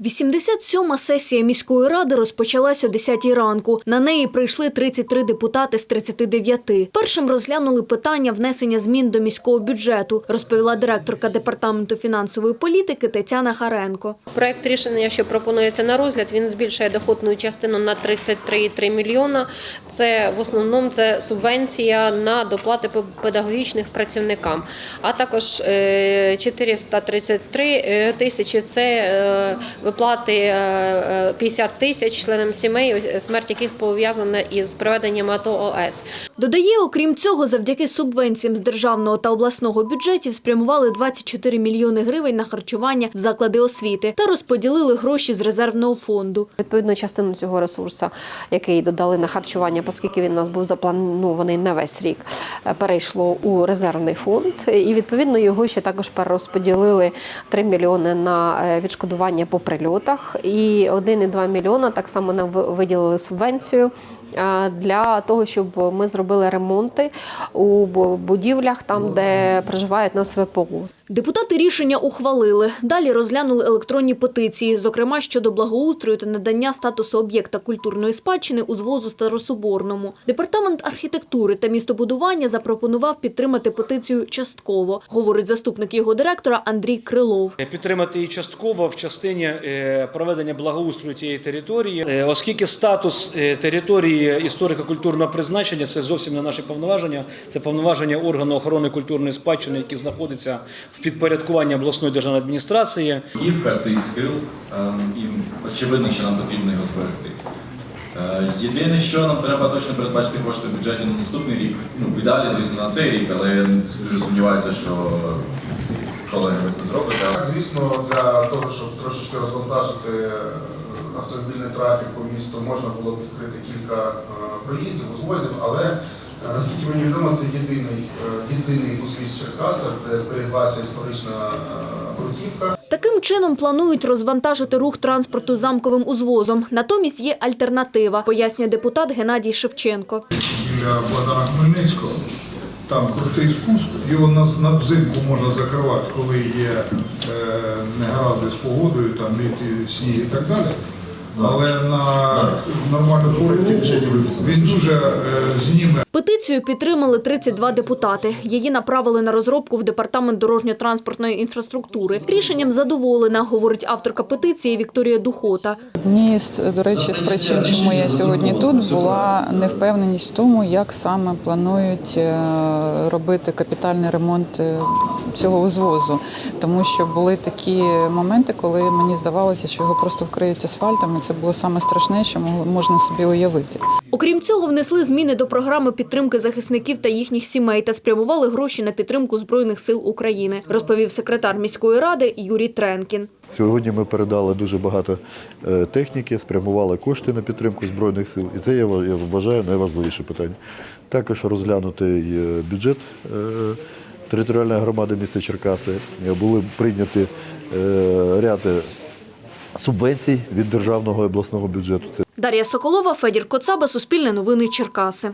87-ма сесія міської ради розпочалась о 10 ранку. На неї прийшли 33 депутати з 39. Першим розглянули питання внесення змін до міського бюджету, розповіла директорка департаменту фінансової політики Тетяна Харенко. Проект рішення, що пропонується на розгляд, він збільшує доходну частину на 33,3 мільйона. Це в основному це субвенція на доплати педагогічних працівникам, а також е, 433 е, тисячі це е, виплати е, е, 50 тисяч членам сімей, е, смерть яких пов'язана із проведенням АТО ОС. Додає, окрім цього, завдяки субвенціям з державного та обласного бюджетів спрямували 24 мільйони гривень на харчування в заклади освіти та розподілили гроші з резервного фонду. Відповідно, частину цього ресурсу, який додали на харчування, оскільки він у нас був запланований на весь рік, е, перейшло у резервний фонд. І відповідно його ще також перерозподілили 3 мільйони на е, відшкодування по прильотах, і 1,2 мільйона так само нам виділили субвенцію. Е, Для того щоб ми зробили ремонти у будівлях, там де проживають нас ВПО. Депутати рішення ухвалили. Далі розглянули електронні петиції, зокрема щодо благоустрою та надання статусу об'єкта культурної спадщини у звозу Старособорному. Департамент архітектури та містобудування запропонував підтримати петицію частково, говорить заступник його директора Андрій Крилов. Підтримати її частково в частині е, проведення благоустрою цієї території, Е, оскільки статус е, території історико-культурного призначення це зовсім не наші повноваження, це повноваження органу охорони культурної спадщини, який знаходиться в підпорядкуванні обласної державної адміністрації. Гівка цей скил, ем, і очевидно, що нам потрібно його зберегти. Е, Єдине, що нам треба точно передбачити кошти в бюджеті на наступний рік. Ну, в ідеалі, звісно, на цей рік, але я дуже сумніваюся, що колеги ви це зробите. Звісно, для того, щоб трошечки розвантажити автомобільний трафік по місту, можна було б відкрити кілька е, проїздів, узвозів, але е, наскільки мені відомо, це єдиний, е, єдиний узвіз в Черкасах, де зберіглася історична бруківка. Таким чином планують розвантажити рух транспорту замковим узвозом. Натомість є альтернатива, пояснює депутат Геннадій Шевченко. біля Богдана Хмельницького. Там крутий спуск, його на, на взимку можна закривати, коли є е, негаразди з погодою, там літ, сніг і так далі. Але на нормальну політику він дуже зніме Петицію підтримали 32 депутати. Її направили на розробку в департамент дорожньо-транспортної інфраструктури. Рішенням задоволена, говорить авторка петиції Вікторія Духота. Однією до речі, з причин, чому я сьогодні тут, була невпевненість в тому, як саме планують е, робити капітальний ремонт е, цього узвозу. Тому що були такі моменти, коли мені здавалося, що його просто вкриють асфальтом, і це було саме страшне, що можна собі уявити. Окрім цього, внесли зміни до програми підтримки захисників та їхніх сімей та спрямували гроші на підтримку Збройних сил України, розповів секретар міської ради Юрій Тренкін. Сьогодні ми передали дуже багато е, техніки, спрямували кошти на підтримку Збройних сил, і це я вважаю найважливіше питання. Також розглянутий е, бюджет е, територіальної громади міста Черкаси. Були прийняті ряд субвенцій від державного і обласного бюджету. Дар'я Соколова, Федір Коцаба, Суспільне новини Черкаси.